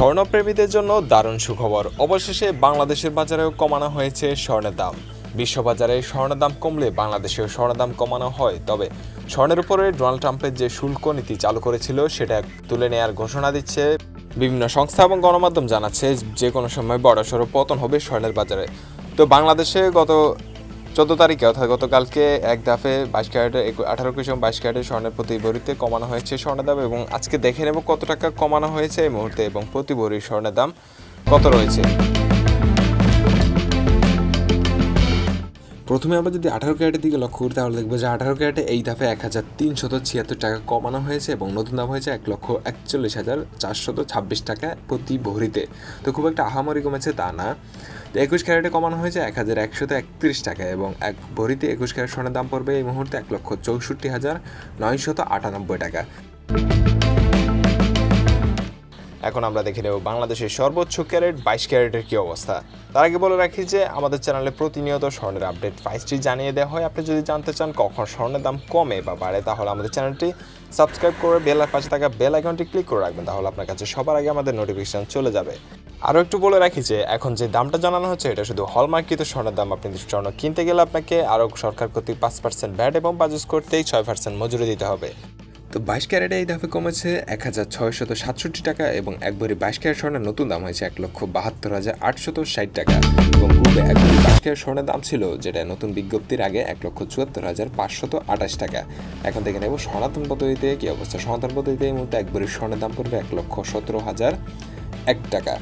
স্বর্ণপ্রেমীদের জন্য দারুণ সুখবর। অবশেষে বাংলাদেশের বাজারেও কমানো হয়েছে স্বর্ণের দাম। বিশ্ববাজারে স্বর্ণের দাম কমলে বাংলাদেশেও স্বর্ণের দাম কমানো হয়। তবে স্বর্ণের উপরে ডোনাল্ড ট্রাম্পের যে শুল্ক নীতি চালু করেছিল, সেটা তুলে নেওয়ার ঘোষণা দিচ্ছে বিভিন্ন সংস্থা এবং গণমাধ্যম জানাচ্ছে, যে কোনো সময় বড়সড় পতন হবে স্বর্ণের বাজারে। তো বাংলাদেশে গত চোদ্দ তারিখে, অর্থাৎ গতকালকে এক দাফে বাইশ ক্যারেটের আঠারো কেজি এবং বাইশ ক্যারেটের স্বর্ণের প্রতি ভরিতে কমানো হয়েছে স্বর্ণের দাম এবং আজকে দেখে নেব কত টাকা কমানো হয়েছে এই মুহূর্তে এবং প্রতি ভরি স্বর্ণের দাম কত রয়েছে। প্রথমে আমরা যদি আঠারো ক্যারেটের দিকে লক্ষ্য করি, তাহলে দেখব যে আঠারো ক্যারেটে এই ধাপে এক হাজার তিনশত ছিয়াত্তর টাকা কমানো হয়েছে এবং নতুন দাম হয়েছে এক লক্ষ একচল্লিশ হাজার চারশত ছাব্বিশ টাকা প্রতি ভরিতে তো খুব একটা আহামরি কমেছে তা না। তো একুশ ক্যারেটে কমানো হয়েছে এক হাজার একশত একত্রিশ টাকা এবং এক ভরিতে একুশ ক্যারেট স্বর্ণের দাম পড়বে এই মুহূর্তে এক লক্ষ চৌষট্টি হাজার নয়শত আটানব্বই টাকা। এখন আমরা দেখে নেব বাংলাদেশের সর্বোচ্চ ক্যারেট, বাইশ ক্যারেটের কী অবস্থা। তার আগে বলে রাখি যে আমাদের চ্যানেলে প্রতিনিয়ত স্বর্ণের আপডেট প্রাইসটি জানিয়ে দেওয়া হয়। আপনি যদি জানতে চান কখন স্বর্ণের দাম কমে বা বাড়ে, তাহলে আমাদের চ্যানেলটি সাবস্ক্রাইব করে বেলার পাশে থাকা বেল আইকনটি ক্লিক করে রাখবেন। তাহলে আপনার কাছে সবার আগে আমাদের নোটিফিকেশান চলে যাবে। আরও একটু বলে রাখি যে, এখন যে দামটা জানানো হচ্ছে, এটা শুধু হলমার্কিত স্বর্ণের দাম। আপনি স্বর্ণ কিনতে গেলে আপনাকে আরও সরকার কর্তৃক পাঁচ পার্সেন্ট ব্যাট এবং বাজেস করতেই ছয় পার্সেন্ট মজুরি দিতে হবে। তো বাইশ ক্যারেটে এই দামে কমেছে এক হাজার ছয়শত সাতষট্টি টাকা এবং একবারে বাইশ ক্যারেট স্বর্ণের নতুন দাম হয়েছে এক লক্ষ বাহাত্তর হাজার আটশত ষাট টাকা এবং পূর্বে একবারে বাইশ ক্যারেট স্বর্ণের দাম ছিল, যেটা নতুন বিজ্ঞপ্তির আগে এক লক্ষ চুয়াত্তর হাজার পাঁচশত আঠাশ টাকা। এখন থেকে নেব সনাতন পদ্ধতিতে কী অবস্থা। সনাতন পদ্ধতিতে এই মুহূর্তে একবারে স্বর্ণের দাম পড়বে এক লক্ষ সতেরো হাজার এক টাকা।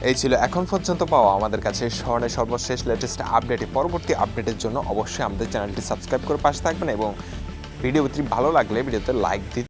এই ছিল এখন পর্যন্ত পাওয়া আমাদের কাছে স্বর্ণের সর্বশেষ লেটেস্ট আপডেট পরবর্তী আপডেটের জন্য অবশ্যই আমাদের চ্যানেলটি সাবস্ক্রাইব করে পাশে থাকবেন এবং ভিডিওটি ভালো লাগলে ভিডিওতে লাইক দিতে